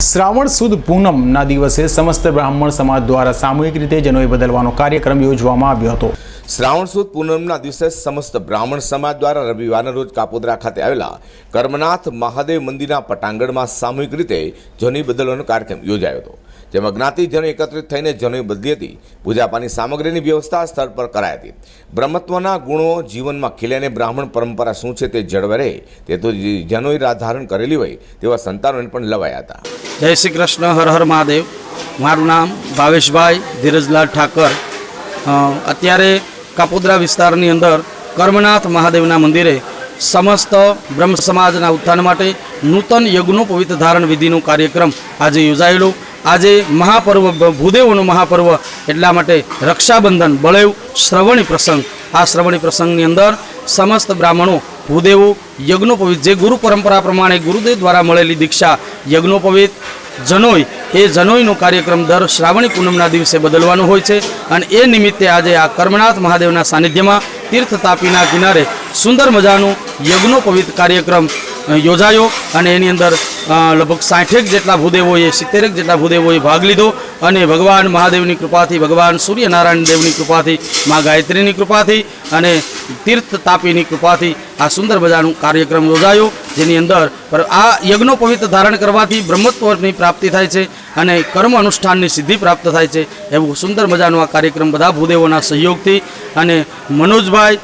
શ્રાવણ સુદ પૂનમના દિવસે સમસ્ત બ્રાહ્મણ સમાજ દ્વારા સામૂહિક રીતે જનોઈ બદલવાનો કાર્યક્રમ યોજવામાં આવ્યો હતો. શ્રાવણ સુદ પૂનમના દિવસે સમસ્ત બ્રાહ્મણ સમાજ દ્વારા રવિવારના રોજ કાપોદરા ખાતે આવેલા કર્મનાથ મહાદેવ મંદિરના પટાંગણમાં સામૂહિક રીતે જનોઈ બદલવાનો કાર્યક્રમ યોજાયો હતો. જેમાં જ્ઞાતિજનો એકત્રિત થઈને જનોઈ બદલી હતી. પૂજાપાની સામગ્રીની વ્યવસ્થા સ્થળ પર કરાઈ હતી. બ્રહ્મત્વના ગુણો જીવનમાં ખીલે અને બ્રાહ્મણ પરંપરા શું છે તે જળવે રહે તે તો જનોઈ ધારણ કરેલી હોય, તેવા સંતાનોને પણ લવાયા હતા. જય શ્રી કૃષ્ણ, હર હર મહાદેવ. મારું નામ ભાવેશભાઈ ધીરજલાલ ઠાકર. અત્યારે કાપોદ્રા વિસ્તારની અંદર કર્મનાથ મહાદેવના મંદિરે સમસ્ત બ્રહ્મ સમાજના ઉત્થાન માટે નૂતન યજ્ઞોપવિત ધારણ વિધિનો કાર્યક્રમ આજે યોજાયેલો આજે મહાપર્વ, ભૂદેવોનું મહાપર્વ એટલા માટે રક્ષાબંધન, બળેવ શ્રવણી પ્રસંગ. આ શ્રવણી પ્રસંગની અંદર સમસ્ત બ્રાહ્મણો, ભૂદેવો, યજ્ઞોપવિત, જે ગુરુ પરંપરા પ્રમાણે ગુરુદેવ દ્વારા મળેલી દીક્ષા, યજ્ઞોપવિત, જનોઈ, એ જનોઈનો કાર્યક્રમ દર શ્રાવણી પૂનમના દિવસે બદલવાનો હોય છે અને એ નિમિત્તે આજે આ કર્મનાથ મહાદેવના સાનિધ્યમાં તીર્થ તાપીના કિનારે સુંદર મજાનો યજ્ઞોપવિત કાર્યક્રમ યોજાયો અને એની અંદર લગભગ સાઠેક જેટલા ભૂદેવોએ, સિત્તેરેક જેટલા ભૂદેવોએ ભાગ લીધો અને ભગવાન મહાદેવની કૃપાથી, ભગવાન સૂર્યનારાયણ દેવની કૃપાથી, મા ગાયત્રીની કૃપાથી અને તીર્થ તાપીની કૃપાથી આ સુંદર મજાનો કાર્યક્રમ યોજાયો, જેની અંદર આ યજ્ઞો પવિત્ર ધારણ કરવાથી બ્રહ્મત્વની પ્રાપ્તિ થાય છે અને કર્મ અનુષ્ઠાનની સિદ્ધિ પ્રાપ્ત થાય છે એવું સુંદર મજાનો આ કાર્યક્રમ બધા ભૂદેવોના સહયોગથી અને મનોજભાઈ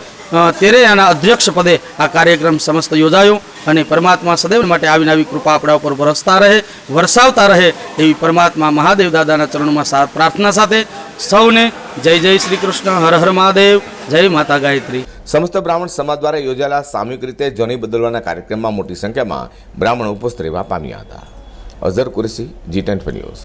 તેરેયાના અધ્યક્ષ પદે આ કાર્યક્રમ સમસ્ત યોજાયો. અને પરમાત્મા સદૈવ માટે આવીને આવી કૃપા આપણા ઉપર વરસતા રહે, વરસાવતા રહે એવી પરમાત્મા મહાદેવ દાદાના ચરણોમાં પ્રાર્થના સાથે સૌને જય જય શ્રી કૃષ્ણ, હર હર મહાદેવ, જય માતા ગાયત્રી. સમસ્ત બ્રાહ્મણ સમાજ દ્વારા યોજાયેલા સામૂહિક રીતે જનોઈ બદલવાના કાર્યક્રમમાં મોટી સંખ્યામાં બ્રાહ્મણ ઉપસ્થિત રહેવા પામ્યા હતા. Azhar Qureshi ji tent news